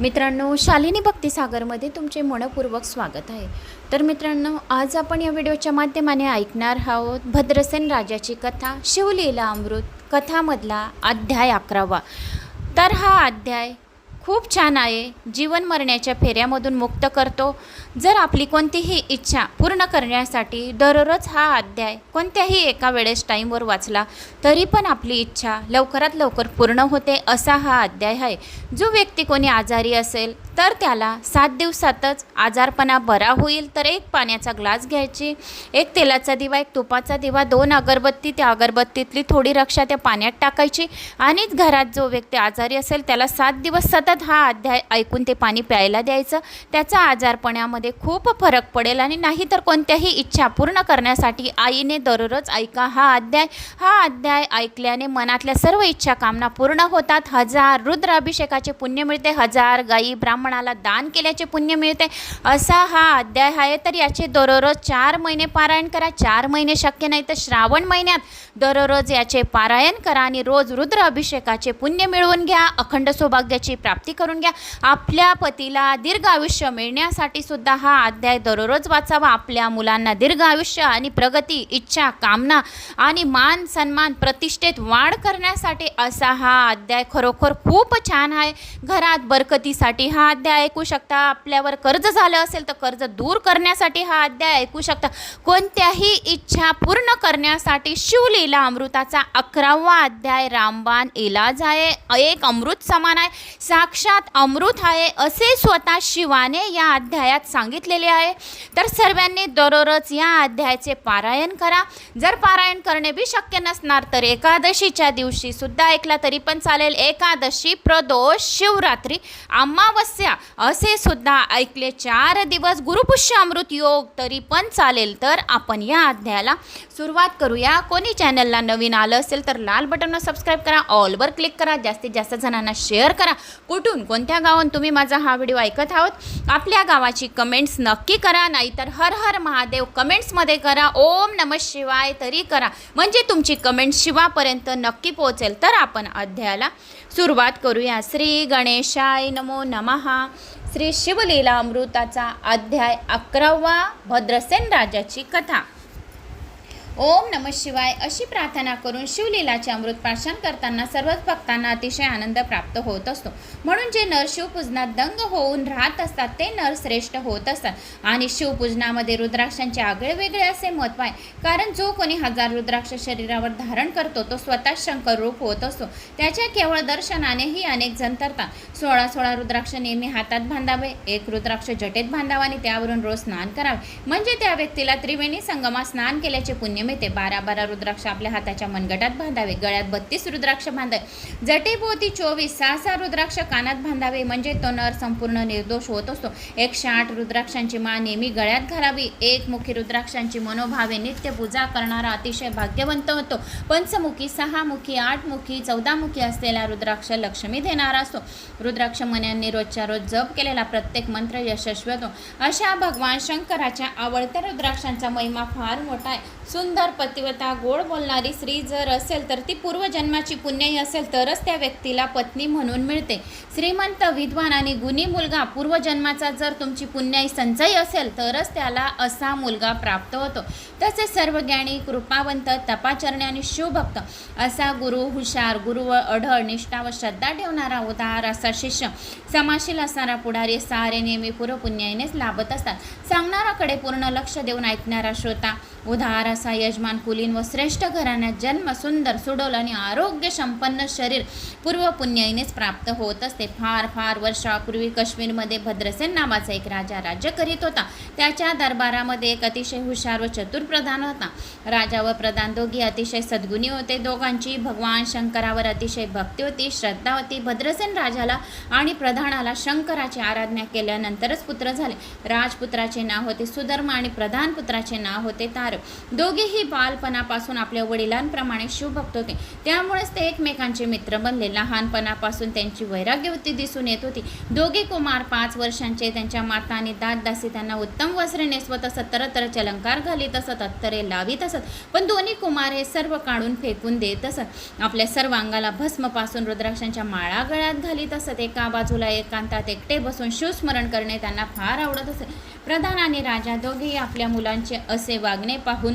मित्रांनो शालिनी भक्तिसागरमध्ये तुमचे मनपूर्वक स्वागत आहे. तर मित्रांनो आज आपण या व्हिडिओच्या माध्यमाने ऐकणार आहोत भद्रसेन राजाची कथा शिवलीला अमृत कथामधला अध्याय अकरावा. तर हा अध्याय खूप छान आहे. जीवन मरण्याच्या फेऱ्यामधून मुक्त करतो. जर आपली कोणतीही इच्छा पूर्ण करण्यासाठी दररोज हा अध्याय कोणत्याही एका वेळेस टाईमवर वाचला तरी पण आपली इच्छा लवकरात लवकर पूर्ण होते असा हा अध्याय आहे. जो व्यक्ती कोणी आजारी असेल तर त्याला सात दिवसातच आजारपणा बरा होईल तर एक पाण्याचा ग्लास घ्यायची एक तेलाचा दिवा एक तुपाचा दिवा दोन अगरबत्ती त्या अगरबत्तीतली थोडी रक्षा त्या पाण्यात टाकायची आणि घरात जो व्यक्ती आजारी असेल त्याला सात दिवस सतत हा अध्याय ऐकून ते पाणी प्यायला द्यायचं. त्याचा आजारपणामध्ये खूप फरक पडेल आणि नाही तर कोणत्याही इच्छा पूर्ण करण्यासाठी आईने दररोज ऐका हा अध्याय. हा अध्याय ऐकल्याने मनातल्या सर्व इच्छा कामना पूर्ण होतात. हजार रुद्राभिषेकाचे पुण्य मिळते. हजार गायी ब्राह्मणाला दान केल्याचे पुण्य मिळते. असा हा अध्याय आहे. तर याचे दररोज चार महिने पारायण करा. चार महिने शक्य नाही तर श्रावण महिन्यात दररोज याचे पारायण करा आणि रोज रुद्र अभिषेकाचे पुण्य मिळवून घ्या. अखंड सौभाग्याची प्राप्ती करून घ्या. आपल्या पतीला दीर्घ आयुष्य मिळण्यासाठी सुद्धा हा अध्याय दररोज वाचावा. आपल्या मुलांना दीर्घ आयुष्य आणि प्रगती इच्छा कामना आणि मान सन्मान प्रतिष्ठेत वाढ करण्यासाठी असा हा अध्याय खरोखर खूप छान आहे. घरात बरकतीसाठी हा अध्याय ऐकू शकता. आपल्यावर कर्ज झालं असेल तर कर्ज दूर करण्यासाठी हा अध्याय ऐकू शकता. कोणत्याही इच्छा पूर्ण करण्यासाठी शिवलीला अमृताचा अकरावा अध्याय रामबाण इलाज आहे. एक अमृत समान आहे. साक्षात अमृत आहे असे स्वतः शिवाने या अध्यायात सांगितलेले आहे. तर सर्वांनी दररोज या अध्यायाचे पारायण करा. जर पारायण करणे बी शक्य नसणार तर एकादशीच्या दिवशी सुद्धा ऐकला तरी पण चालेल. एकादशी प्रदोष शिवरात्री अमावस्या असे सुद्धा ऐकले. चार दिवस गुरुपुष्य अमृत योग तरी पण चालेल. तर आपण या अध्यायाला सुरुवात करूया. कोणी चॅनलला नवीन आलं असेल तर लाल बटनवर सबस्क्राईब करा. ऑलवर क्लिक करा. जास्तीत जास्त जणांना शेअर करा. कुठून कोणत्या गावाहून तुम्ही माझा हा व्हिडिओ ऐकत आहोत? आपल्या गावाची कमेंट्स नक्की करा. नाहीतर हर हर महादेव कमेंट्समध्ये करा. ओम नम शिवाय तरी करा. म्हणजे तुमची कमेंट शिवापर्यंत नक्की पोहोचेल. तर आपण अध्यायाला सुरुवात करूया. श्री गणेशाय नमो नमहा श्री शिवलीला अमृताचा अध्याय अकरावा भद्रसेन राजाची कथा. ओम नम शिवाय अशी प्रार्थना करून शिवलीलाचे अमृत प्राशन करताना सर्वच भक्तांना अतिशय आनंद प्राप्त होत असतो. म्हणून जे नर शिवपूजनात दंग होऊन राहत असतात ते नर श्रेष्ठ होत असतात. आणि शिवपूजनामध्ये रुद्राक्षांचे आगळे वेगळे असे महत्त्व आहे. कारण जो कोणी हजार रुद्राक्ष शरीरावर धारण करतो तो स्वतः शंकर रूप होत असतो. त्याच्या केवळ दर्शनानेही अनेक जण तरतात. सोळा सोळा रुद्राक्ष नेहमी हातात बांधावे एक रुद्राक्ष जटेत बांधावा आणि त्यावरून रोज स्नान करावे. म्हणजे त्या व्यक्तीला त्रिवेणी संगमात स्नान केल्याचे पुण्य मिळते बारा बारा रुद्राक्ष आपल्या हाताच्या मनगटात बांधावे गळ्यात बत्तीस रुद्राक्ष बांधावे. जटेभोवती चोवीस सहा सहा रुद्राक्ष कानात बांधावे. म्हणजे तो नर संपूर्ण निर्दोष होत असतो. एकशे आठ रुद्राक्षांची माळ नेहमी गळ्यात घालावी. एक मुखी रुद्राक्षांची मनोभावे नित्य पूजा करणारा अतिशय भाग्यवंत होतो. पंचमुखी सहामुखी आठमुखी चौदामुखी असलेला रुद्राक्ष लक्ष्मी देणारा असतो. रुद्राक्ष मन्यांनी रोजच्या रोज जप केलेला प्रत्येक मंत्र यशस्वी होतो. अशा भगवान शंकराच्या आवडत्या रुद्राक्षांचा महिमा फार मोठा आहे. सुंदर पतिव्रता गोड बोलणारी स्त्री जर असेल तर ती पूर्वजन्माची पुण्यही असेल तरच त्या व्यक्तीला पत्नी म्हणून मिळते. श्रीमंत विद्वान आणि गुणी मुलगा पूर्वजन्माचा जर तुमची पुण्याई संचयी असेल तरच त्याला असा मुलगा प्राप्त होतो. तसेच सर्व ज्ञानी कृपावंत तपाचरणे आणि शिवभक्त असा गुरु हुशार गुरु व अढळ निष्ठा व श्रद्धा ठेवणारा उदार असा शिष्य समाशील असणारा पुढारी सारे नेहमी पूर्वपुण्याईनेच लाभत असतात. सांगणाराकडे पूर्ण लक्ष देऊन ऐकणारा श्रोता उदार असा यजमान कुलीन व श्रेष्ठ घराण्यात जन्म सुंदर सुडोल आणि आरोग्य संपन्न शरीर पूर्व पुण्याईनेच प्राप्त होत असते. फार फार वर्षापूर्वी काश्मीरमध्ये भद्रसेन नावाचा एक राजा राज्य करीत होता. त्याच्या दरबारामध्ये एक अतिशय हुशार व चतुर प्रधान होता. राजा व प्रधान दोघी अतिशय सद्गुणी होते. दोघांची भगवान शंकरावर अतिशय भक्ती होती श्रद्धा होती. भद्रसेन राजाला आणि प्रधानाला शंकराची आराधना केल्यानंतरच पुत्र झाले. राजपुत्राचे नाव होते सुधर्म आणि प्रधान पुत्राचे नाव होते तार दोघेही दोघेही बालपणापासून आपल्या वडिलांप्रमाणे शिवभक्त होते. त्यामुळेच ते एकमेकांचे मित्र बनले. लहानपणापासून त्यांची वैराग्यवृत्ती दिसून येत होती. दोघे कुमार पाच वर्षांचे त्यांच्या माता आणि दात दासी त्यांना उत्तम वस्त्रे नेसवत असत तरतरचे अलंकार घालीत असत अत्तरे लावीत असत. पण दोन्ही कुमार हे सर्व काढून फेकून देत असत. आपल्या सर्व अंगाला भस्मपासून रुद्राक्षांच्या माळा गळ्यात घालीत असत. एका बाजूला एकांतात एकटे बसून शिवस्मरण करणे त्यांना फार आवडत असे. प्रधान आणि राजा दोघेही आपल्या मुलांचे असे वागणे पाहून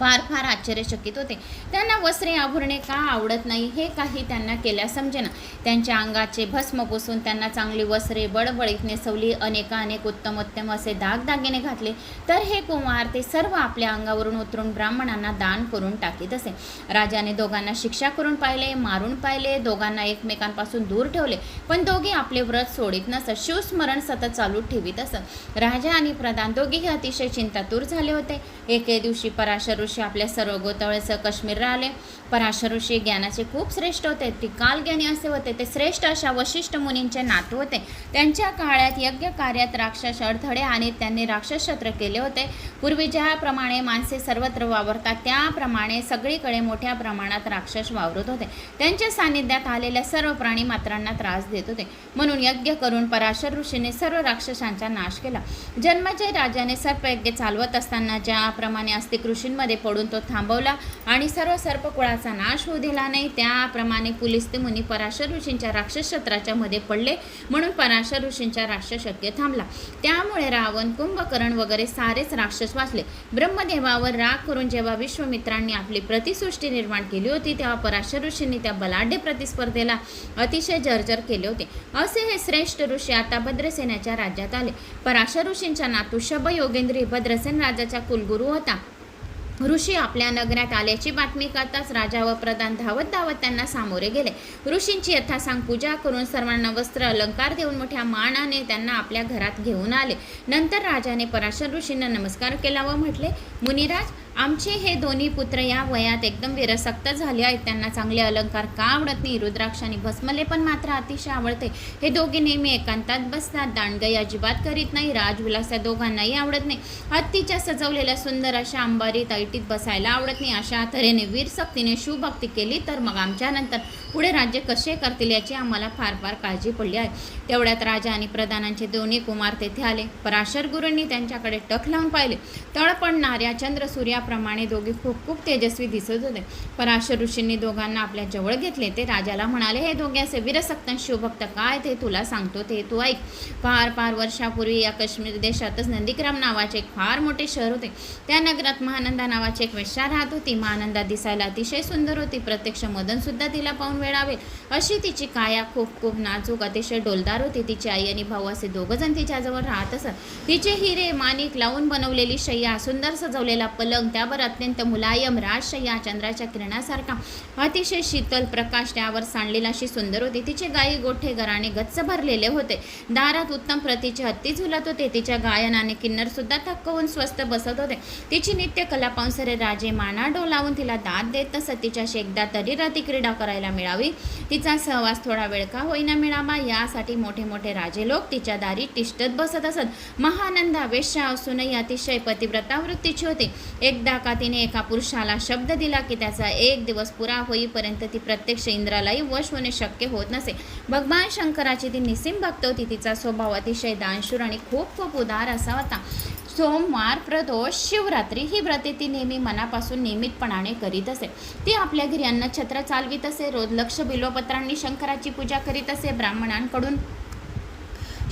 फार फार आश्चर्यचकित होते. त्यांना वस्त्रे आभरणे का आवडत नाही हे काही त्यांना केल्या समजेना. त्यांच्या अंगाचे भस्म पुसून त्यांना चांगली वस्त्रे बडबडीत नेसवली अनेकानेक उत्तमोत्तम उत्तम उत्तम असे दागदागिने घातले. तर हे कुमार ते सर्व आपल्या अंगावरून उतरून ब्राह्मणांना दान करून टाकीत असे. राजाने दोघांना शिक्षा करून पाहिले मारून पाहिले दोघांना एकमेकांपासून दूर ठेवले. पण दोघे आपले व्रत सोडित नसत शिवस्मरण सतत चालू ठेवीत असत. राजा आणि प्रधान दोघेही अतिशय चिंतातूर झाले होते. एके दिवशी पराशर ऋषी आपल्या सर्व गोतवळेसह काश्मीरला आले पराशर ऋषी ज्ञानाचे खूप श्रेष्ठ होते. ती कालज्ञानी असे होते. ते श्रेष्ठ अशा वशिष्ठ मुनींचे नातू होते. त्यांच्या काळात यज्ञ कार्यात राक्षस अडथळे आणि त्यांनी राक्षसत्र केले होते. पूर्वी ज्याप्रमाणे माणसे सर्वत्र वावरतात त्याप्रमाणे सगळीकडे मोठ्या प्रमाणात राक्षस वावरत होते. त्यांच्या सान्निध्यात आलेल्या सर्व प्राणी मात्रांना त्रास देत होते. म्हणून यज्ञ करून पराशर ऋषीने सर्व राक्षसांचा नाश केला. जन्मजय राजाने सर्पयज्ञ चालवत असताना ज्याप्रमाणे अस्तिक ऋषींमध्ये पडून तो थांबवला आणि सर्व सर्पकुळाचा नाश होऊ दिला नाही. त्याप्रमाणे पुलिस्ते मुनी पराशर ऋषींच्या राक्षस क्षेत्राच्या मध्ये पडले म्हणून पराशर ऋषींच्या राक्षस यज्ञ थांबला. त्यामुळे रावण कुंभकर्ण वगैरे सारेच राक्षस वाचले. ब्रह्मदेवावर राग करून जेव्हा विश्वमित्रांनी आपली प्रतिसृष्टी निर्माण केली होती तेव्हा पराशर ऋषींनी त्या बलाढ्य प्रतिस्पर्धेला अतिशय जर्जर केले होते. असे हे श्रेष्ठ ऋषी आता भद्रसेनाच्या राज्यात आले. पराशर ऋषींचा नातू शब योगेंद्री भद्रसेन राजाचा कुलगुरू होता. ऋषी आपल्या नगरात आल्याची बातमी करताच राजा व प्रधान धावत धावत त्यांना सामोरे गेले. ऋषींची यथासांग पूजा करून सर्वांना वस्त्र अलंकार देऊन मोठ्या मानाने त्यांना आपल्या घरात घेऊन आले. नंतर राजाने पराशर ऋषींना नमस्कार केला व म्हटले मुनिराज आमचे हे दोन्ही पुत्र या वयात एकदम विरसक्त झाले आहेत. त्यांना चांगले अलंकार का आवडत नाही? रुद्राक्ष आणि भस्मले पण मात्र अतिशय आवडते. हे दोघे नेहमी एकांतात बसतात. दांडगाई अजिबात करीत नाही. राजविलास या दोघांनाही आवडत नाही. हत्तीच्या सजवलेल्या सुंदर अशा अंबारी ऐटीत बसायला आवडत नाही. अशा तऱ्हेने वीर सक्तीने शुभक्ती केली तर मग आमच्यानंतर पुढे राज्य कसे करतील याची आम्हाला फार फार काळजी पडली आहे. तेवढ्यात राजा आणि प्रधानांचे दोन्ही कुमार तेथे आले. पराशर गुरूंनी त्यांच्याकडे टक लावून पाहिले. तळपडणाऱ्या चंद्र सूर्याप्रमाणे दोघे खूप खूप तेजस्वी दिसत होते. पराशर ऋषींनी दोघांना आपल्या जवळ घेतले. ते राजाला म्हणाले हे दोघे असे वीरसक्त शिवभक्त काय ते तुला सांगतो ते तू ऐक. फार फार वर्षापूर्वी या काश्मीर देशातच नंदीग्राम नावाचे एक फार मोठे शहर होते. त्या नगरात महानंदा नावाची एक वेश्या राहत होती. महानंदा दिसायला अतिशय सुंदर होती. प्रत्यक्ष मदन सुद्धा तिला पाहून मिळावे अशी तिची काया खूप खूप नाजूक. अतिशय डोलदार होती तिची आई आणि भाऊ असे दोघं जण तिच्याजवळ राहत असत. तिचे हिरे माणिक लावून बनवलेली शय्या सुंदर सजवलेला पलंग त्यावर अत्यंत मुलायम राजशय्या चंद्राच्या किरणासारखा अतिशय शीतल प्रकाश त्यावर सांडलेला अशी सुंदर होती. तिचे गायी गोठे घराने गच्च भरलेले होते. दारात उत्तम प्रतीचे हत्ती झुलत होते. तिच्या गायनाने किन्नर सुद्धा थक्क होऊन स्वस्त बसत होते. तिची नित्य कला पाहून राजे माना डोलावून तिला दाद देत असत तिच्याशी एकदा तरी रती क्रीडा करायला मिळावी. तिचा सहवास थोडा वेळ का होईना मिळावा यासाठी मोठे मोठे राजे लोक तिच्या दारी तिष्ठत बसत असत. महानंदा वेश्या असूनही अतिशय पतिव्रता वृत्तीची होती. एकदा का तिने एका पुरुषाला शब्द दिला की त्याचा एक दिवस पुरा होईपर्यंत ती प्रत्यक्ष इंद्रालाही वश होणे शक्य होत नसे. भगवान शंकराची ती निसिम भक्त होती. तिचा स्वभाव अतिशय दानशूर आणि खूप खूप उदार असा होता. सोमवार प्रदोष शिवरात्री ही व्रते ती नेहमी मनापासून नियमितपणाने करीत असे. ती आपल्या घरी अन्नछत्र चालवीत असे रोज लक्ष बिलोपत्रांनी शंकराची पूजा करीत असे ब्राह्मणांकडून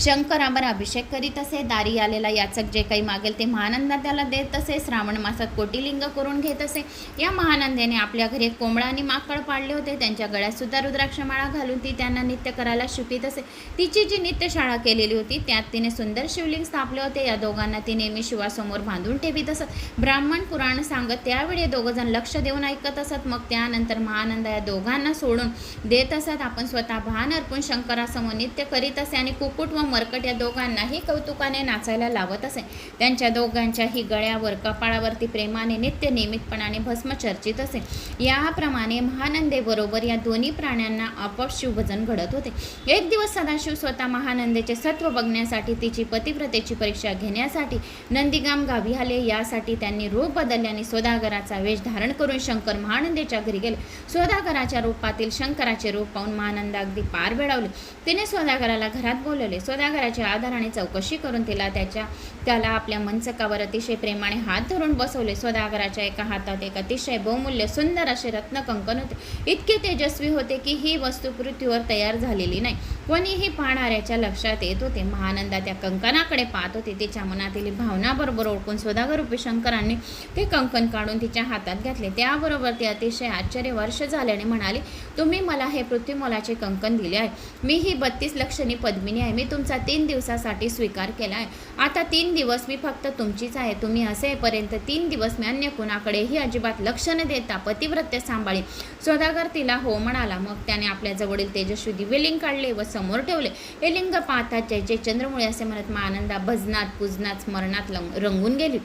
शंकरावर अभिषेक करीत असे. दारी आलेला याचक जे काही मागेल ते महानंदा त्याला देत असे. श्रावण मासात कोटिलिंग करून घेत असे. या महानंदेने आपल्या घरी एक कोंबडा आणि माकड पाडले होते. त्यांच्या गळ्यातसुद्धा रुद्राक्षमाळा घालून ती त्यांना नित्य करायला शिकवित असे. तिची जी नित्यशाळा केलेली होती त्यात तिने सुंदर शिवलिंग स्थापले होते. या दोघांना ती नेहमी शिवासमोर बांधून ठेवीत असत. ब्राह्मण पुराण सांगत त्यावेळी दोघंजण लक्ष देऊन ऐकत असत. मग त्यानंतर महानंदा या दोघांना सोडून देत असत. आपण स्वतः भान अर्पून शंकरासमोर नित्य करीत असे आणि कुकुट व मरकट या दोघांनाही कौतुकाने नाचायला लावत असे. त्यांच्या दोघांच्याही गळ्यावर कपाळावरती प्रेमाने नित्य नियमितपणाने भस्म चर्चित असे. याप्रमाणे महानंदेबरोबर या दोन्ही प्राण्यांना आपोआप शिवभजन घडत होते. एक दिवस सदाशिव स्वतः महानंदेचे सत्व बघण्यासाठी तिची पतिव्रतेची परीक्षा घेण्यासाठी नंदीगाम गावी आले. यासाठी त्यांनी रूप बदलल्याने स्वदागराचा सोदागराचा वेश धारण करून शंकर महानंदेच्या घरी गेले. सोदागराच्या रूपातील शंकराचे रूप पाहून महानंद अगदी पार वेळवले तिने सोदागराला घरात बोलवले. सोदागराच्या आधाराने चौकशी करून तिला त्याच्या त्याला आपल्या मंचकावर अतिशय प्रेमाने हात धरून बसवले. सदागराच्या एका हातात एक अतिशय बहुमूल्य सुंदर असे रत्न कंकण होते. इतके तेजस्वी होते की ही वस्तू पृथ्वीवर तयार झालेली नाही. कोणीही पाहणाऱ्याच्या लक्षात येत होते. महानंदा त्या कंकणाकडे पाहत होते. तिच्या मनातील भावना बरोबर ओळखून सदागर रूपी शंकरांनी ते कंकण काढून तिच्या हातात घातले. त्याबरोबर ती अतिशय आश्चर्य वर्ष झाल्याने म्हणाले तुम्ही मला हे पृथ्वीमोलाचे कंकण दिले आहे. मी ही बत्तीस लक्षणी पद्मिनी आहे. मी तुमचा तीन दिवसासाठी स्वीकार केला आहे. आता तीन दिवस मी फक्त तुमचीच आहे. तुम्ही असेपर्यंत तीन दिवस मी अन्य कुणाकडेही अजिबात लक्ष न देता पतिव्रत्य सांभाळी. सौदागर तिला हो म्हणाला मग त्याने आपल्या जवळील तेजस्वी दिव्यलिंग काढले व समोर ठेवले. हे लिंग पाहता जय जय चंद्रमुळे असे म्हणत मा आनंदा भजनात पूजनात स्मरणात रंगून गेली.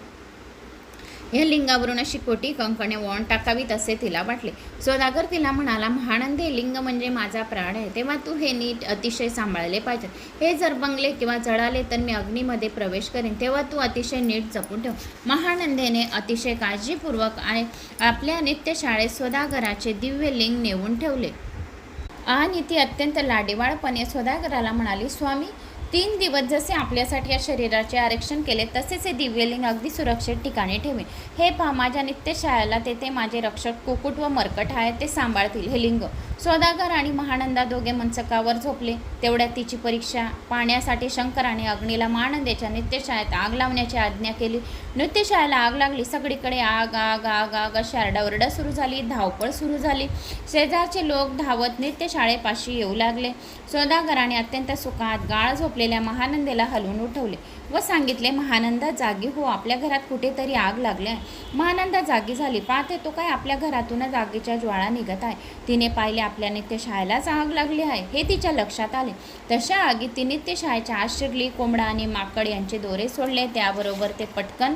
या लिंगावरून अशी कोटी कंकणे वळण टाकावीत असे तिला वाटले. सौदागर तिला म्हणाला महानंदे लिंग म्हणजे माझा प्राण आहे. तेव्हा तू हे नीट अतिशय सांभाळले पाहिजे. हे जर बंगले किंवा जळाले तर मी अग्नीमध्ये प्रवेश करेन. तेव्हा तू अतिशय नीट जपून ठेव. महानंदेने अतिशय काळजीपूर्वक आणि आपल्या नित्यशाळेत सौदागराचे दिव्य लिंग नेऊन ठेवले. आणि ती अत्यंत लाडेवाळपणे सौदागराला म्हणाली स्वामी तीन दिवस जसे आपल्यासाठी या शरीराचे आरक्षण केले तसेच हे दिव्यलिंग अगदी सुरक्षित ठिकाणी ठेवे हे पहा माझ्या नित्यशाळेला तेथे माझे रक्षक कुकुट व मरकट आहे ते सांभाळतील. हे लिंग. सौदागर आणि महानंदा दोघे मंचकावर झोपले. तेवढ्यात तिची परीक्षा पाहण्यासाठी शंकराने अग्नीला महानंदेच्या नित्यशाळेत आग लावण्याची आज्ञा केली. नृत्यशाळेला आग लागली. सगळीकडे आग आग आग आग अशी आरडाओरडा सुरू झाली. धावपळ सुरू झाली. शेजारचे लोक धावत नित्यशाळेपाशी येऊ लागले. सौदागराने अत्यंत सुखात गाळ झोपलेल्या महानंदेला हलवून उठवले व सांगितले महानंदा जागी हो आपल्या घरात कुठेतरी आग लागली आहे. महानंदा जागी झाली. पाहते तो काय आपल्या घरातूनच आगीच्या ज्वाळा निघत आहे. तिने पाहिले आपल्या नित्यशाळेलाच आग लागली आहे. हे तिच्या लक्षात आले. तशा आगीत ती नित्यशाळेच्या आत शिरली कोंबडा आणि माकड यांचे दोरे सोडले. त्याबरोबर ते पटकन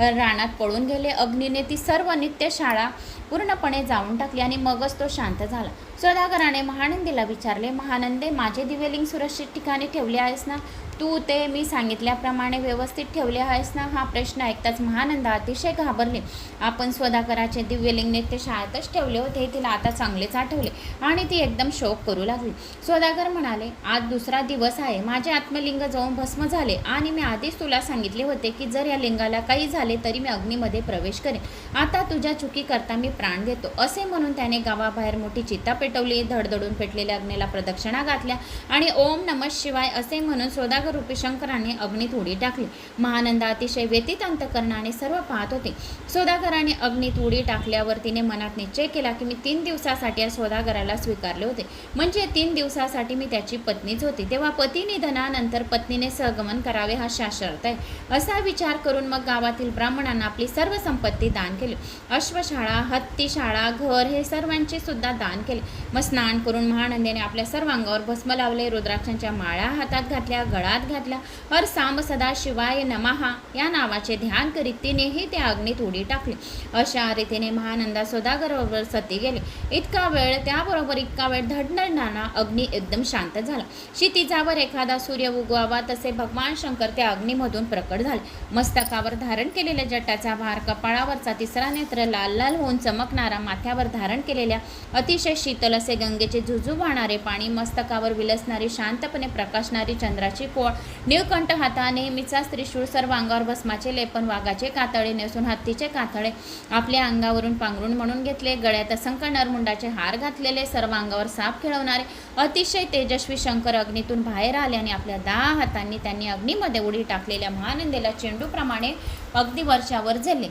रानात पळून गेले. अग्नीने ती सर्व नित्यशाळा पूर्णपणे जाऊन टाकली आणि मगच तो शांत झाला. सदागराने महानंदीला विचारले महानंदे माझे दिवेलिंग सुरक्षित ठिकाणी ठेवले आहेस ना? तू ते मी सांगितल्याप्रमाणे व्यवस्थित ठेवले आहेस ना? हा प्रश्न ऐकताच महानंदा अतिशय घाबरले. आपण स्वदाकराचे दिव्यलिंग नित्य शाळेतच ठेवले होते. हे तिला आता चांगलेच आठवले आणि ती एकदम शोक करू लागली. स्वदाकर म्हणाले आज दुसरा दिवस आहे. माझे आत्मलिंग जाऊन भस्म झाले आणि मी आधीच तुला सांगितले होते की जर या लिंगाला काही झाले तरी मी अग्नीमध्ये प्रवेश करेन. आता तुझ्या चुकीकरता मी प्राण देतो असे म्हणून त्याने गावाबाहेर मोठी चिता पेटवली धडधडून पेटलेल्या अग्नीला प्रदक्षिणा घातल्या आणि ओम नमः शिवाय असे म्हणून स्वदागर रूपी शंकराने अग्नीत उडी टाकली. महानंदा अतिशय व्यतीत अंतकरणाने सर्व पाहत होते. सोदागराने अग्नीत उडी टाकल्यावर तिने मनात निश्चय केला की मी तीन दिवसासाठी या सोदागराला स्वीकारले होते. म्हणजे तीन दिवसासाठी मी त्याची पत्नीच होती. तेव्हा पती निधनानंतर पत्नीने सहगमन करावे हा शास्त्रार्थ आहे. असा विचार करून मग गावातील ब्राह्मणांना आपली सर्व संपत्ती दान केली. अश्वशाळा हत्तीशाळा घर हे सर्वांचे सुद्धा दान केले. मग स्नान करून महानंदेने आपल्या सर्वांगावर भस्म लावले. रुद्राक्षांच्या माळा हातात घातल्या. गळात हातात घातला. और सांब सदा शिवाय नमहा. या नावाचे ध्यान करीत तिनेही त्या अग्नीत उडी टाकली. अशा रीतीने महानंदा सदागरबरोबर सती गेले. इतका वेळ त्याबरोबर इतका वेळ धडधडणारा अग्नी एकदम शांत झाला. क्षितिजावर एखादा सूर्य उगवावा तसे भगवान शंकर त्या अग्नीमधून प्रकट झाले. मस्तकावर धारण केलेल्या जटाचा भार कपाळावरचा तिसरा नेत्र लाल लाल होऊन चमकणारा माथ्यावर धारण केलेल्या अतिशय शीतल असे गंगेचे झुजू वाहणारे पाणी मस्तकावर विलसणारी शांतपणे प्रकाशणारी चंद्राची कोळ निळकंठ हाता नेहमीचा त्रिशूळ सर्व अंगावर भस्माचे लेपन वाघाचे कातळे नेसून हत्तीचे कातळे आपल्या अंगावरून पांघरून म्हणून घेतले. गळ्यात असंख्य नरमुंडाचे हार घातलेले सर्व अंगावर साप खेळवणारे. अतिशय तेजस्वी शंकर अग्नीतून बाहेर आले आणि आपल्या दहा हातांनी त्यांनी अग्नीमध्ये उडी टाकलेल्या महानंदेला चेंडूप्रमाणे अगदी वर्षावर झेलले.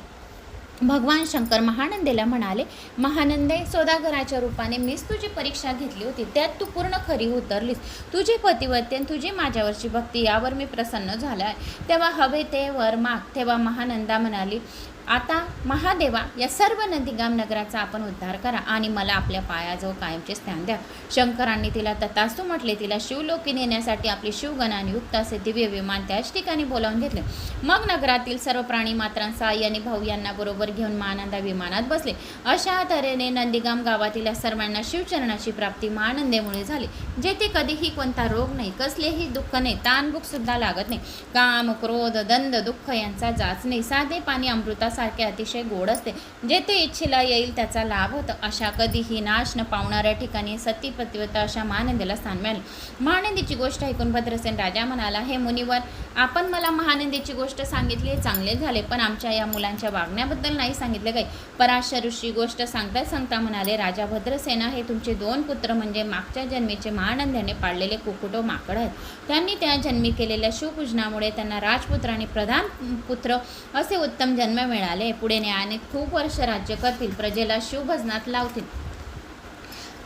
भगवान शंकर महानंदेला म्हणाले महानंदे सोदागराच्या रूपाने मीच तुझी परीक्षा घेतली होती. त्यात तू पूर्ण खरी उतरलीस. तुझे पतिवत्य तुझी माझ्यावरची भक्ती यावर मी प्रसन्न झाला आहे. तेव्हा हवे ते वर माग. तेव्हा महानंदा म्हणाली आता महादेवा या सर्व नंदीगाम नगराचा आपण उद्धार करा आणि मला आपल्या पायाजवळ कायमचे स्थान द्या. शंकरांनी तिला तथास्तू म्हटले तिला शिवलोकी नेण्यासाठी आपले शिवगणाने युक्त असे दिव्य विमान त्याच ठिकाणी बोलावून घेतले. मग नगरातील सर्व प्राणी मात्रांचा आई आणि भाऊ यांना बरोबर घेऊन महानंदा विमानात बसले. अशा तऱ्हेने नंदीगाम गावातील सर्वांना शिवचरणाची प्राप्ती महानंदेमुळे झाली जेथे कधीही कोणता रोग नाही कसलेही दुःख नाही ताणभूक सुद्धा लागत नाही. काम क्रोध दंद दुःख यांचा जाच नाही. साधे पाणी अमृतास अमृतासारखे अतिशय गोड असते. जेथे इच्छेला येईल त्याचा लाभ होतो. अशा कधीही नाश न पावणाऱ्या ठिकाणी सती पतिव्रता अशा महानंदीला स्थान मिळाले. महानंदीची गोष्ट ऐकून भद्रसेन राजा म्हणाला हे मुनिवर आपण मला महानंदीची गोष्ट सांगितली चांगले झाले पण आमच्या या मुलांच्या वागण्याबद्दल नाही सांगितले काही. पराशर ऋषी गोष्ट सांगता सांगता म्हणाले राजा भद्रसेना हे तुमचे दोन पुत्र म्हणजे मागच्या जन्मीचे महानंद्याने पाळलेले कुकुटो माकड आहेत. त्यांनी त्या जन्मी केलेल्या शिवपूजनामुळे त्यांना राजपुत्र आणि प्रधान पुत्र असे उत्तम जन्म मिळाले. मिळाले. पुढे न्यायाने खूप वर्ष राज्य करतील प्रजेला शिवभजनात लावतील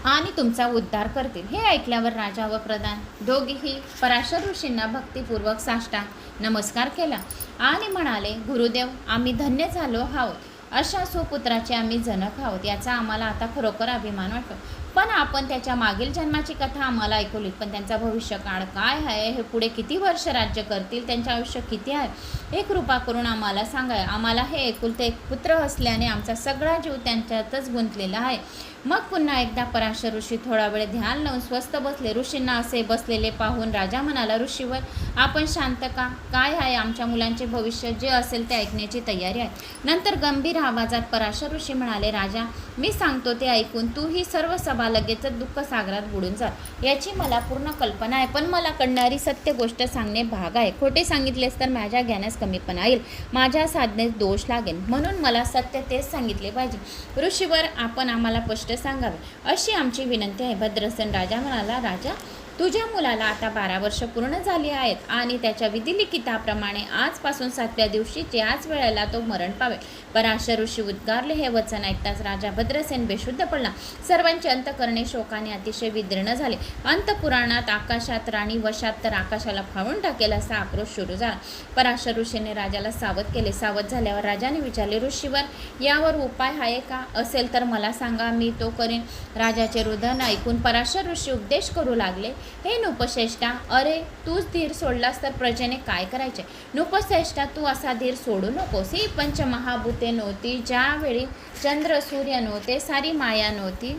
आणि तुमचा उद्धार करतील. हे ऐकल्यावर राजा व प्रधान दोघेही पराशर ऋषींना भक्तिपूर्वक साष्टांग नमस्कार केला आणि म्हणाले गुरुदेव आम्ही धन्य झालो आहोत. अशा सुपुत्राचे आम्ही जनक आहोत याचा आम्हाला आता खरोखर अभिमान वाटतो. पण आपण त्याच्या मागील जन्माची कथा आम्हाला ऐकवली पण त्यांचा भविष्यकाळ काय आहे हे पुढे किती वर्ष राज्य करतील त्यांचे आयुष्य किती आहे हे कृपा करून आम्हाला सांगा. आम्हाला हे एकुलते एक पुत्र असल्याने आमचा सगळा जीव त्यांच्यातच गुंतलेला आहे. मग पुन्हा एकदा पराशर ऋषी थोडा वेळ ध्यान लावून स्वस्थ बसले. ऋषींना असे बसलेले पाहून राजा म्हणाला ऋषीवर आपण शांत का? काय आहे आमच्या मुलांचे भविष्य? जे असेल ते ऐकण्याची तयारी आहे. नंतर गंभीर आवाजात पराशर ऋषी म्हणाले राजा मी सांगतो ते ऐकून तू ही सर्व सभा लगेचच दुःख सागरात बुडून जा याची मला पूर्ण कल्पना आहे पण मला कळणारी सत्य गोष्ट सांगणे भाग आहे. खोटे सांगितलेस तर माझ्या ज्ञानास कमीपणा येईल. माझ्या साधनेस दोष लागेल म्हणून मला सत्य तेच सांगितले पाहिजे. ऋषीवर आपण आम्हाला स्पष्ट सांगावे. अशी आमची विनंती आहे. भद्रसेन राजा म्हणाला राजा तुझ्या मुलाला आता बारा वर्ष पूर्ण झाली आहेत आणि त्याच्या विधिलिखिताप्रमाणे आजपासून सातव्या दिवशी त्याच वेळेला तो मरण पावे पराशर ऋषी उद्गारले हे वचन ऐकताच राजा भद्रसेन बेशुद्ध पडला. सर्वांचे अंतकरणे शोकाने अतिशय विदीर्ण झाले. अंतपुराणात आकाशात राणी वशात तर आकाशाला फाळून टाकेल असा आक्रोश सुरू झाला. पराशर ऋषीने राजाला सावध केले. सावध झाल्यावर राजाने विचारले ऋषीवर यावर उपाय आहे का? असेल तर मला सांगा मी तो करीन. राजाचे रुदन ऐकून पराशर ऋषी उपदेश करू लागले. हे नृपश्रेष्ठा अरे तूच धीर सोडलास तर प्रजेने काय करायचे? नृपश्रेष्ठा तू असा धीर सोडू नकोस. ही पंचमहाभूते नव्हती. ज्यावेळी चंद्र सूर्य नव्हते सारी माया नव्हती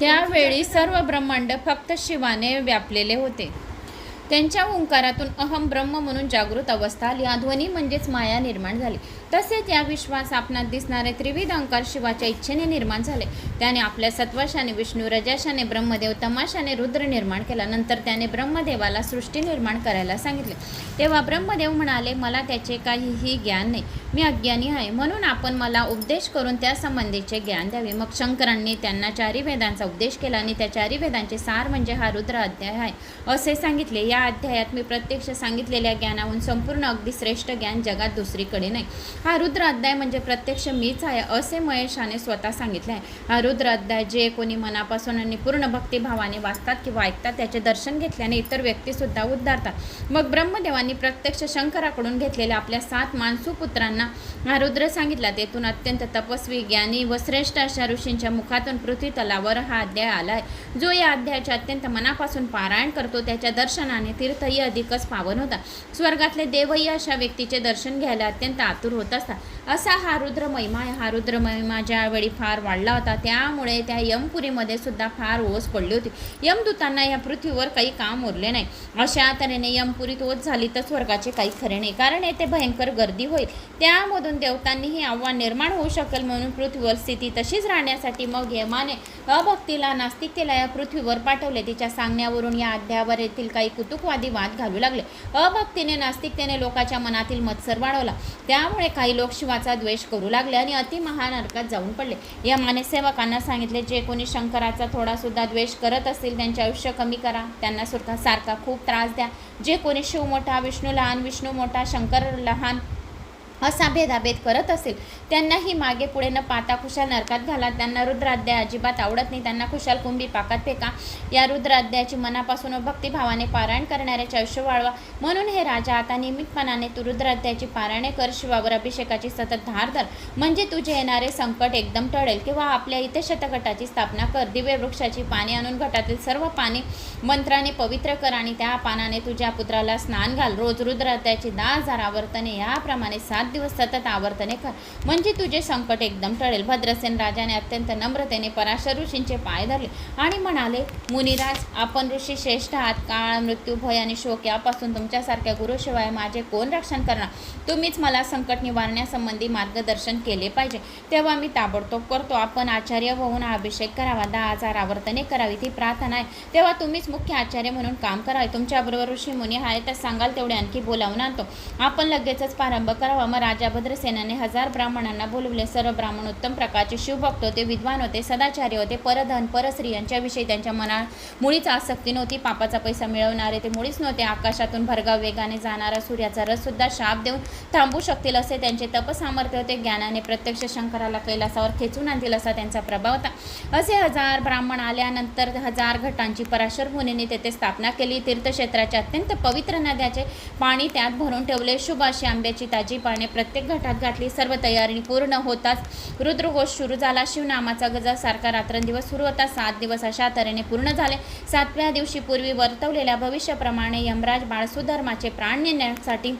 त्यावेळी सर्व ब्रह्मांड फक्त शिवाने व्यापलेले होते. त्यांच्या ओंकारातून अहम ब्रह्म म्हणून जागृत अवस्था आली. ध्वनी म्हणजेच माया निर्माण झाली. तसेच या विश्वास आपणात दिसणारे त्रिविध अंकार शिवाच्या इच्छेने निर्माण झाले. त्याने आपल्या सत्वशाने विष्णू रजाशाने ब्रह्मदेव तमाशाने रुद्र निर्माण केला. नंतर त्याने ब्रह्मदेवाला सृष्टी निर्माण करायला सांगितले. तेव्हा ब्रह्मदेव म्हणाले मला त्याचे काहीही ज्ञान नाही. मी अज्ञानी आहे. म्हणून आपण मला उपदेश करून त्या संबंधीचे ज्ञान द्यावे. मग शंकरांनी त्यांना चारी वेदांचा उपदेश केला आणि त्या चारी वेदांचे सार म्हणजे हा रुद्र अध्याय आहे. असे सांगितले. या अध्यायात मी प्रत्यक्ष सांगितलेल्या ज्ञानाहून संपूर्ण अगदी श्रेष्ठ ज्ञान जगात दुसरीकडे नाही. हा रुद्र अध्याय म्हणजे प्रत्यक्ष मीच आहे असे महेशाने स्वतः सांगितले आहे. हा रुद्र अध्याय जे कोणी मनापासून आणि पूर्ण भक्तिभावाने वाचतात किंवा ऐकतात त्याचे दर्शन घेतल्याने इतर व्यक्तीसुद्धा उद्धारतात. मग ब्रह्मदेवांनी प्रत्यक्ष शंकराकडून घेतलेल्या आपल्या सात मानसूपुत्रांना हा रुद्र सांगितला. तेथून अत्यंत तपस्वी ज्ञानी व श्रेष्ठ अशा ऋषींच्या मुखातून पृथ्वी तलावर हा अध्याय आला आहे जो या अध्यायाच्या अत्यंत मनापासून पारायण करतो त्याच्या दर्शनाने तीर्थही अधिकच पावन होता स्वर्गातले देवही अशा व्यक्तीचे दर्शन घ्यायला अत्यंत आतुर होते असतात. असा हा रुद्र महिमा आहे हा रुद्र महिमा ज्यावेळी फार वाढला होता त्यामुळे त्या यमपुरीमध्ये सुद्धा फार ओस पडली होती. यमदूतांना या पृथ्वीवर काही काम उरले नाही. अशा तऱ्हेने यमपुरीत ओस झाली तर स्वर्गाचे काही खरे नाही. कारण येथे भयंकर गर्दी होईल. त्यामधून देवतांनीही आव्हान निर्माण होऊ शकेल म्हणून पृथ्वीवर स्थिती तशीच राहण्यासाठी मग यमाने अभक्तीला नास्तिकतेला या पृथ्वीवर पाठवले. तिच्या सांगण्यावरून या अध्यावर येथील काही कुतुकवादी वाद घालू लागले. अभक्तीने नास्तिकतेने लोकांच्या मनातील मत्सर वाढवला. त्यामुळे काही लोक शिवाचा द्वेष करू लागले आणि अति महानरकात जाऊन पडले. या मानसेवकांना सांगितले जे कोणी शंकराचा थोडासुद्धा द्वेष करत असतील त्यांचे आयुष्य कमी करा. त्यांना सुद्धा सारखा खूप त्रास द्या. जे कोणी शिव मोठा विष्णू लहान विष्णू मोठा शंकर लहान असा भेदाभेद करत असेल. त्यांनाही मागे पुढे न पाता खुशाल नरकात घाला. त्यांना रुद्राध्याय अजिबात आवडत नाही. त्यांना खुशाल कुंभी पाकात फेका. या रुद्राध्यायाची मनापासून व भक्तिभावाने पारायण करणाऱ्याचे आयुष्य वाळवा म्हणून हे राजा आता नियमितपणाने तू रुद्राध्यायाची पारायणे कर. शिवावर अभिषेकाची सतत धार धर. म्हणजे तुझे येणारे संकट एकदम टळेल किंवा आपल्या इथे शतघटाची स्थापना कर. दिव्य वृक्षाची पाने आणून घटातील सर्व पाने मंत्राने पवित्र कर आणि त्या पानाने तुझ्या पुत्राला स्नान घाल. रोज रुद्राध्यायाची दहा हजार आवर्तने याप्रमाणे सात दिवस सतत आवर्तने कर. म्हणजे तुझे संकट एकदम टळेल. भद्रसेन राजाने अत्यंत नम्रतेने पराशर ऋषींचे पाय धरले आणि म्हणाले मुनिराज आपण ऋषी श्रेष्ठ आहात. काळ मृत्यू भय आणि शोक यापासून तुमच्यासारख्या गुरुशिवाय माझे कोण रक्षण करणार? तुम्हीच मला संकट निवारण्यासंबंधी मार्गदर्शन केले पाहिजे. तेव्हा मी ताबडतोब करतो. आपण आचार्य होऊन अभिषेक करावा. दहा हजार आवर्तने करावी ती प्रार्थना आहे. तेव्हा तुम्हीच मुख्य आचार्य म्हणून काम करावे. तुमच्याबरोबर ऋषी मुनी आहे तर सांगाल तेवढे आणखी बोलावून आणतो. आपण लगेचच प्रारंभ करावा. मग राजा भद्रसेनाने हजार ब्राह्मणांना बोलवले. सर्व ब्राह्मण उत्तम प्रकारचे शिवभक्त होते विद्वान होते सदाचार्य होते. परधन परस्त्री यांच्याविषयी त्यांच्या मनात मुळीच आसक्ती नव्हती. पापाचा पैसा मिळवणारे ते मुळीच नव्हते. आकाशातून भरगाव वेगाने जाणारा सूर्याचा रससुद्धा शाप देऊन थांबू शकतील असे त्यांचे तपसामर्थ्य होते. ज्ञानाने प्रत्यक्ष शंकराला कैलासावर खेचून आणतील असा त्यांचा प्रभाव होता. असे हजार ब्राह्मण आल्यानंतर हजार घटांची पराशर मुनीने तेथे स्थापना केली. तीर्थक्षेत्राच्या अत्यंत पवित्र नद्याचे पाणी त्यात भरून ठेवले. शुभ अशी आंब्याची ताजी पाने प्रत्येक घटात घातली सर्व तयारी पूर्ण होताच. रुद्रघोष सुरू झाला शिवनामाचा गजा सारखा रात्रंदिवस सुरू होता. सात दिवस अशा तऱ्हेने पूर्ण झाले. सातव्या दिवशी पूर्वी वर्तवलेल्या भविष्याप्रमाणे यमराज बाळसुधर्माचे प्राण नेण्यासाठी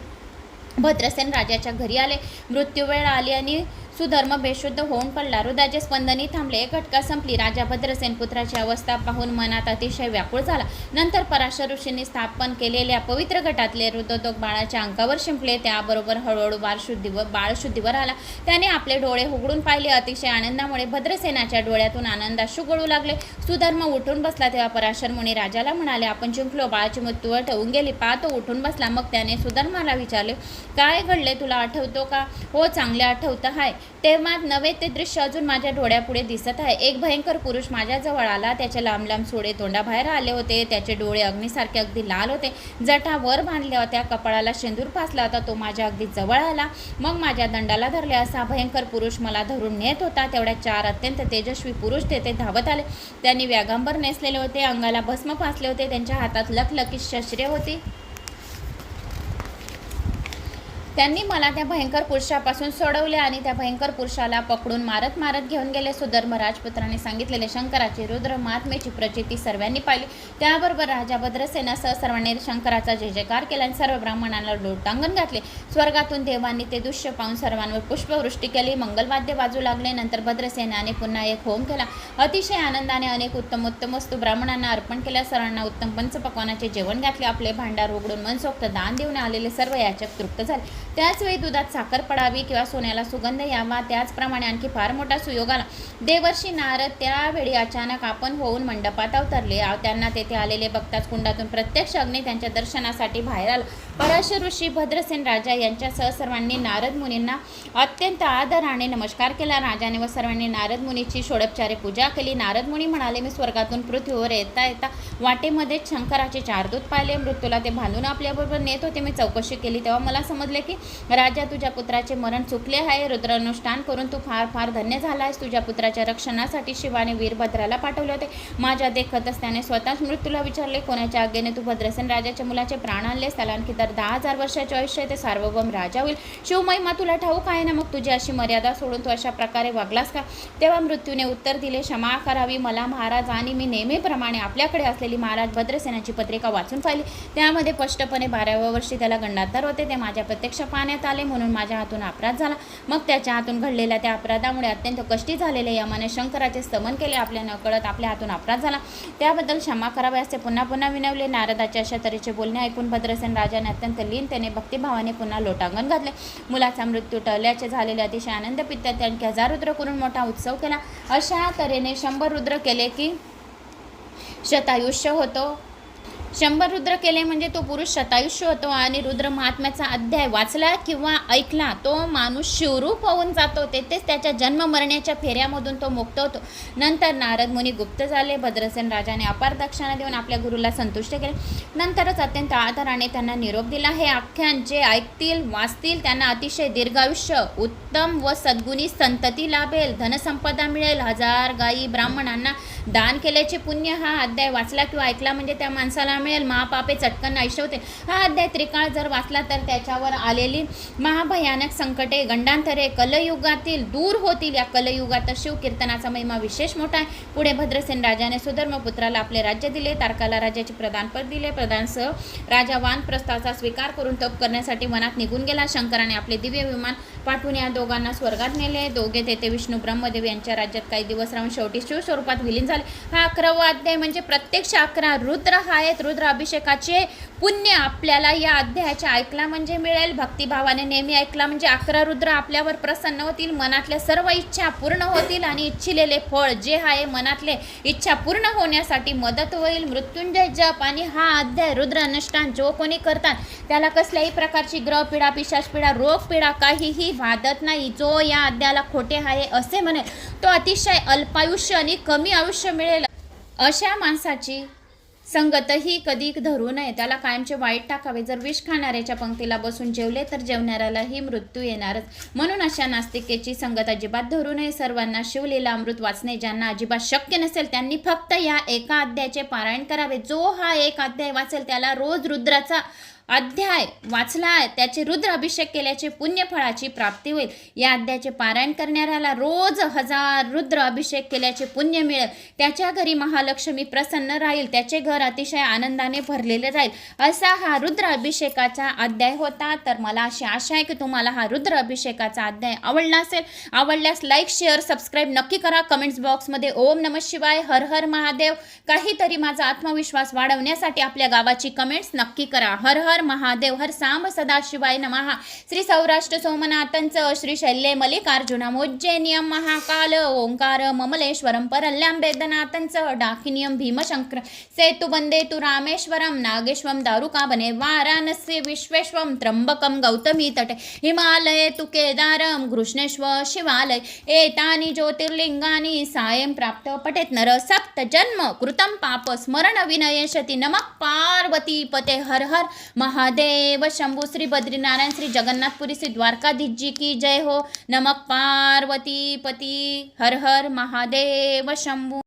भद्रसेन राजाच्या घरी आले. मृत्यू वेळ आली आणि सुधर्म बेशुद्ध होऊन पडला. हृदयाचे स्पंदनही थांबले. एक घटका संपली. राजा भद्रसेन पुत्राची अवस्था पाहून मनात अतिशय व्याकुळ झाला. नंतर पराशर ऋषींनी स्थापन केलेल्या पवित्र गटातले हृदोदक बाळाच्या अंकावर शिंपले. त्याबरोबर हळूहळू बाळ शुद्धीवर आला. त्याने आपले डोळे उघडून पाहिले. अतिशय आनंदामुळे भद्रसेनाच्या डोळ्यातून आनंदाशू गळू लागले. सुधर्म उठून बसला तेव्हा पराशर मुनी राजाला म्हणाले आपण जिंकलो. बाळाची मृत्यूवर ठेवून गेली. पाहतो उठून बसला. मग त्याने सुधर्माला विचारले काय घडले तुला आठवतो का? हो चांगले आठवतं. आहे तेव्हा नवे ते दृश्य अजून माझ्या डोळ्यापुढे दिसत आहे. एक भयंकर पुरुष माझ्याजवळ आला. त्याचे लांब लांब सोडे तोंडाबाहेर आले होते. त्याचे डोळे अग्नीसारखे अगदी लाल होते. जटा वर बांधल्या होत्या. कपाळाला शेंदूर फासला होता. तो माझ्या अगदी जवळ आला. मग माझ्या दंडाला धरले. असा भयंकर पुरुष मला धरून नेत होता. तेवढ्या चार अत्यंत तेजस्वी पुरुष तेथे धावत आले. त्यांनी व्यागांबर नेसलेले होते. अंगाला भस्म फासले होते. त्यांच्या हातात लखलकी शस्त्रे होती. त्यांनी मला त्या भयंकर पुरुषापासून सोडवले आणि त्या भयंकर पुरुषाला पकडून मारत मारत घेऊन गेले. सुधर्म राजपुत्राने सांगितलेले शंकराची रुद्र महात्म्याची प्रचिती सर्वांनी पाहिली. त्याबरोबर राजा भद्रसेनासह सर्वांनी शंकराचा जय जयकार केला आणि सर्व ब्राह्मणांना लोटांगण घातले. स्वर्गातून देवांनी ते दृश्य पाहून सर्वांवर पुष्पवृष्टी केली. मंगलवाद्य वाजू लागले. नंतर भद्रसेनाने पुन्हा एक होम केला. अतिशय आनंदाने अनेक उत्तम उत्तम वस्तू ब्राह्मणांना अर्पण केल्या. सर्वांना उत्तम पंचपक्वानाचे जेवण घातले. आपले भांडार उघडून मनसोक्त दान देऊन आलेले सर्व याचक तृप्त झाले. त्याचवेळी दुधात साखर पडावी किंवा सोन्याला सुगंध यावा त्याचप्रमाणे आणखी फार मोठा सुयोग आला देवर्षी नारद त्यावेळी अचानक आपण होऊन मंडपात अवतरले. त्यांना तेथे आलेले बघताच कुंडातून प्रत्यक्ष अग्नी त्यांच्या दर्शनासाठी बाहेर आला. पराशर ऋषी भद्रसेन राजा यांच्यासह सर्वांनी नारद मुनींना अत्यंत आदराने नमस्कार केला. राजाने व सर्वांनी नारद मुनीची षोडोपचारे पूजा केली. नारद मुनी म्हणाले मी स्वर्गातून पृथ्वीवर येता येता वाटेमध्ये शंकराचे चारदूत पाहिले. मृत्यूला ते बांधून आपल्याबरोबर नेत होते. मी चौकशी केली तेव्हा मला समजले की राजा तुझ्या पुत्राचे मरण चुकले आहे. रुद्रानुष्ठान करून तू फार फार धन्य झाला आहेस. तुझ्या पुत्राच्या रक्षणासाठी शिवाने वीरभद्राला पाठवले होते. माझ्या देखतच त्याने स्वतःच मृत्यूला विचारले. कोणाच्या आज्ञेने तू भद्रसेन राजाच्या मुलाचे प्राण आणलेस? त्याला आणखी तर दहा हजार वर्षाचे आयुष्य आहे ते सार्वभौम राजा होईल. शिवमहिमा तुला ठाऊक आहे ना मग तुझी अशी मर्यादा सोडून तू अशा प्रकारे वागलास का? तेव्हा मृत्यूने उत्तर दिले क्षमा करावी. मला महाराज आणि मी नेहमीप्रमाणे आपल्याकडे असलेली महाराज भद्रसेनाची पत्रिका वाचून पाहिली. त्यामध्ये स्पष्टपणे बाराव्या वर्षी त्याला गंडातर होते. ते माझ्या प्रत्यक्ष पाहण्यात आले म्हणून माझ्या हातून अपराध झाला. मग त्याच्या हातून घडलेल्या त्या अपराधामुळे अत्यंत कष्टी झालेले यमाने शंकराचे स्तमन केले. आपल्या नकळत आपल्या हातून अपराध झाला. त्याबद्दल क्षमा करावी असे पुन्हा पुन्हा विनवले. नारदाचे अशा तऱ्हेचे बोलणे ऐकून भद्रसेन राजाने अत्यंत लीनतेने भक्तिभावाने पुन्हा लोटांगण घातले. मुलाचा मृत्यू टळल्याचे झालेले अतिशय आनंद पित्यात त्यांनी हजार रुद्र करून मोठा उत्सव केला. अशा तऱ्हेने शंभर रुद्र केले की शतायुष्य होतो. शंभर रुद्र केले म्हणजे तो पुरुष शतायुष्य होतो आणि रुद्र महात्म्याचा अध्याय वाचला किंवा ऐकला तो माणूस शिवरूप होऊन जातो. तेथेच त्याच्या जन्म मरण्याच्या फेऱ्यामधून तो मुक्त होतो. नंतर नारद मुनी गुप्त झाले. भद्रसेन राजाने अपार दक्षिणा देऊन आपल्या गुरुला संतुष्ट केले. नंतरच अत्यंत आदराने त्यांना निरोप दिला. हे आख्यान जे ऐकतील वाचतील त्यांना अतिशय दीर्घायुष्य उत्तम व सद्गुणी संतती लाभेल. धनसंपदा मिळेल. हजार गायी ब्राह्मणांना दान केल्याचे पुण्य हा अध्याय वाचला किंवा ऐकला म्हणजे त्या माणसाला मिळेल. महापापे चटकन नाहीसे होते हा अध्याय त्रिकाळ जर वाचला तर त्याच्यावर आलेली महाभयानक संकटे गंडांतरे कलयुगातील दूर होतील. या कलयुगात शिवकीर्तनाचा महिमा विशेष मोठा आहे. पुढे भद्रसेन राजाने सुधर्म पुत्राला आपले राज्य दिले. तारकाला राजाचे प्रधानपद दिले. प्रधानसह राजा वानप्रस्थाचा स्वीकार करून तप करण्यासाठी वनात निघून गेला. शंकराने आपले दिव्य विमान पाठवून या दोघांना स्वर्गात नेले दोघे तेथे विष्णू ब्रह्मदेव यांच्या राज्यात काही दिवस राहून शेवटी शिवस्वरूपात विलीन झाले. हा अकरावा अध्याय म्हणजे प्रत्यक्ष अकरा रुद्र हा आहेत. रुद्र अभिषेकाचे पुण्य आपल्याला या अध्यायाच्या ऐकला म्हणजे मिळेल. भक्तिभावाने नेहमी ऐकला म्हणजे अकरा रुद्र आपल्यावर प्रसन्न होतील. मनातल्या सर्व इच्छा पूर्ण होतील आणि इच्छिलेले फळ जे आहे मनातले इच्छा पूर्ण होण्यासाठी मदत होईल. मृत्युंजय जप आणि हा अध्याय रुद्र अनुष्ठान जो कोणी करतात त्याला कसल्याही प्रकारची ग्रहपीडा पिशाचपीडा रोगपीडा काहीही वादत नाही. जो या आद्याला खोटे आहे असे म्हणेल तो अतिशय अल्पायुष्य आणि कमी आयुष्य मिळेल. अशा माणसाची संगतही कधी धरू नये. त्याला कायमचे वाईट टाकावे. जर विष खाणाऱ्याच्या पंक्तीला बसून जेवले तर जेवणाऱ्यालाही मृत्यू येणारच. म्हणून अशा नास्तिकेची संगत अजिबात धरू नये. सर्वांना शिवलेला अमृत वाचणे ज्यांना अजिबात शक्य नसेल त्यांनी फक्त या एका अध्यायाचे पारायण करावे. जो हा एक अध्याय वाचेल त्याला रोज रुद्राचा अध्याय वाचला त्याचे रुद्र अभिषेक केल्याचे पुण्यफळाची प्राप्ती होईल. या अध्यायाचे पारायण करणाऱ्याला रोज हजार रुद्र अभिषेक केल्याचे पुण्य मिळेल. त्याच्या घरी महालक्ष्मी प्रसन्न राहील त्याचे घर अतिशय आनंदाने भरलेले राहील असा हा रुद्र अभिषेकाचा अध्याय होता. तर मला अशी आशा आहे की तुम्हाला हा रुद्र अभिषेकाचा अध्याय आवडला असेल. आवडल्यास लाईक शेअर सबस्क्राईब नक्की करा. कमेंट्स बॉक्समध्ये ओम नम शिवाय हर हर महादेव. काहीतरी माझा आत्मविश्वास वाढवण्यासाठी आपल्या गावाची कमेंट्स नक्की करा. हर हर महादेव हर सांब सदाशिवाय नमहा श्री सौराष्ट्र सोमनाथांचं श्री शैल्य मल्लिकार्जुना मोज्जैनियम महाकाल ओंकार ममलेश्वरम परल्यांबेदनाथांच डाकिनियम भीमशंकर सेतु वंदे तु रामेश्वरम नागेश्वम दारुका बने वाराणसी विश्वेश्वम त्र्यंबकम गौतमी तटे हिमालय तु केदारम घृष्णेश्वर शिवालय एतानि ज्योतिर्लिंगानी सायं प्राप्त पठेत नर सप्त जन्म कृतं पाप स्मरण विनयशती नमः पार्वती पते हर हर महादेव शंभू श्री बद्रीनारायण श्री जगन्नाथपुरी श्री द्वारकाधीश जी की जय हो। नमक पार्वती पती हर हर महादेव शंभू।